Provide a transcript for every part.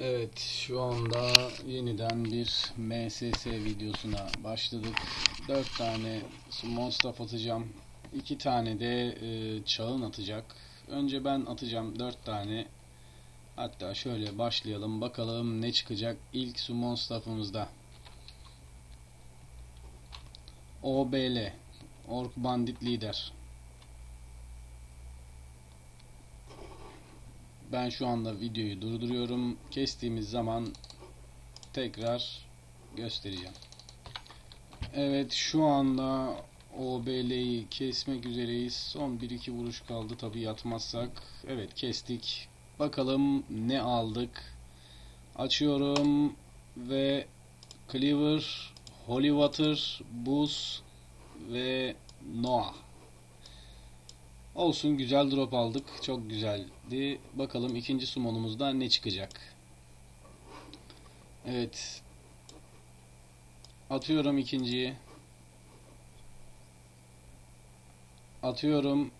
Evet şu anda yeniden bir MSS videosuna başladık. 4 tane monster atacağım. 2 tane de e, çağın atacak. Önce ben atacağım 4 tane. Hatta şöyle başlayalım bakalım ne çıkacak ilk summon staff'ımızda. OBL Ork Bandit Lider. Ben şu anda videoyu durduruyorum. Kestiğimiz zaman tekrar göstereceğim. Evet şu anda OBL'yi kesmek üzereyiz. Son 1-2 vuruş kaldı tabi yatmazsak. Evet kestik. Bakalım ne aldık. Açıyorum ve Cleaver, Holy Water, Buz ve Noah. Olsun güzel drop aldık. Çok güzeldi. Bakalım ikinci summonumuzda ne çıkacak. Evet. Atıyorum ikinciyi. Atıyorum.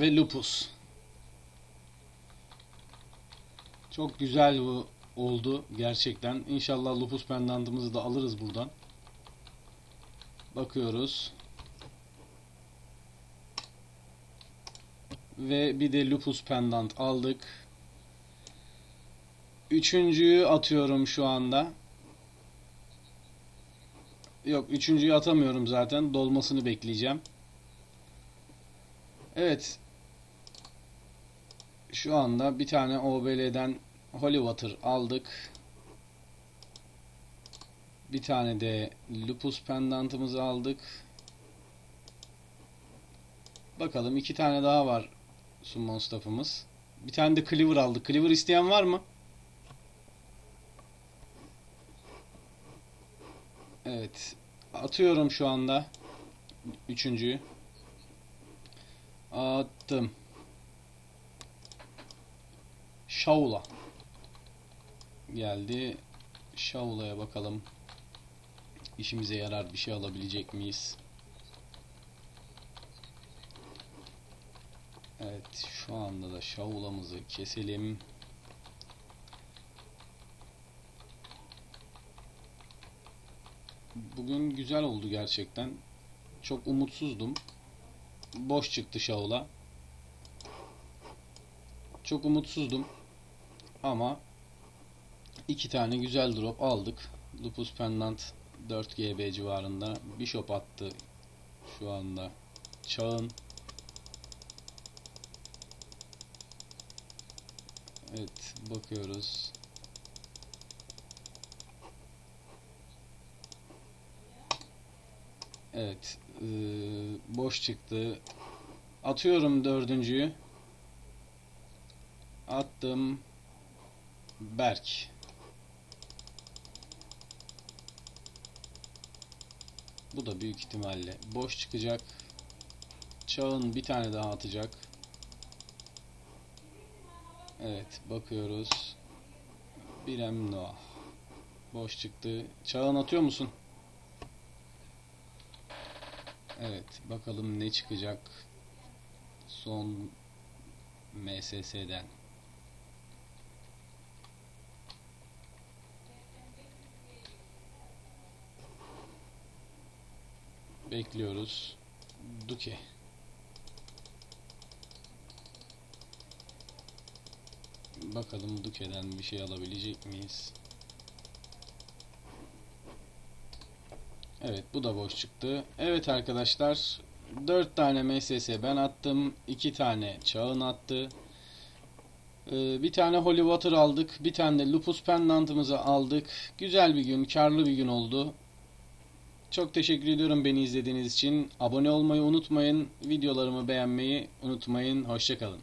Ve lupus. Çok güzel bu oldu gerçekten. İnşallah lupus pendantımızı da alırız buradan. Bakıyoruz. Ve bir de lupus pendant aldık. Üçüncüyü atıyorum şu anda. Yok üçüncüyü atamıyorum zaten. Dolmasını bekleyeceğim. Evet. Şu anda bir tane OBL'den Holy Water aldık. Bir tane de lupus pendantımızı aldık. Bakalım iki tane daha var summon staff'ımız. Bir tane de cleaver aldık. Cleaver isteyen var mı? Evet. Atıyorum şu anda. Üçüncüyü. Attım. Shaula. Geldi. Shaula'ya bakalım. İşimize yarar bir şey alabilecek miyiz? Evet şu anda da şavulamızı keselim. Bugün güzel oldu gerçekten. Çok umutsuzdum. Boş çıktı şavula. Çok umutsuzdum. Ama iki tane güzel drop aldık. Lupus Pendant 4 GB civarında. Bishop attı şu anda. Çağın Evet bakıyoruz. Evet ee, boş çıktı. Atıyorum dördüncüyü. Attım. Berk. Bu da büyük ihtimalle boş çıkacak. Çağın bir tane daha atacak. Evet bakıyoruz. Birem Noah. Boş çıktı. Çağın atıyor musun? Evet bakalım ne çıkacak. Son MSS'den. Bekliyoruz. Duke. Bakalım Duke'den bir şey alabilecek miyiz? Evet bu da boş çıktı. Evet arkadaşlar 4 tane MSS ben attım. 2 tane Çağın attı. Ee, bir tane Holy Water aldık. Bir tane de Lupus Pendant'ımızı aldık. Güzel bir gün, karlı bir gün oldu. Çok teşekkür ediyorum beni izlediğiniz için. Abone olmayı unutmayın. Videolarımı beğenmeyi unutmayın. Hoşçakalın.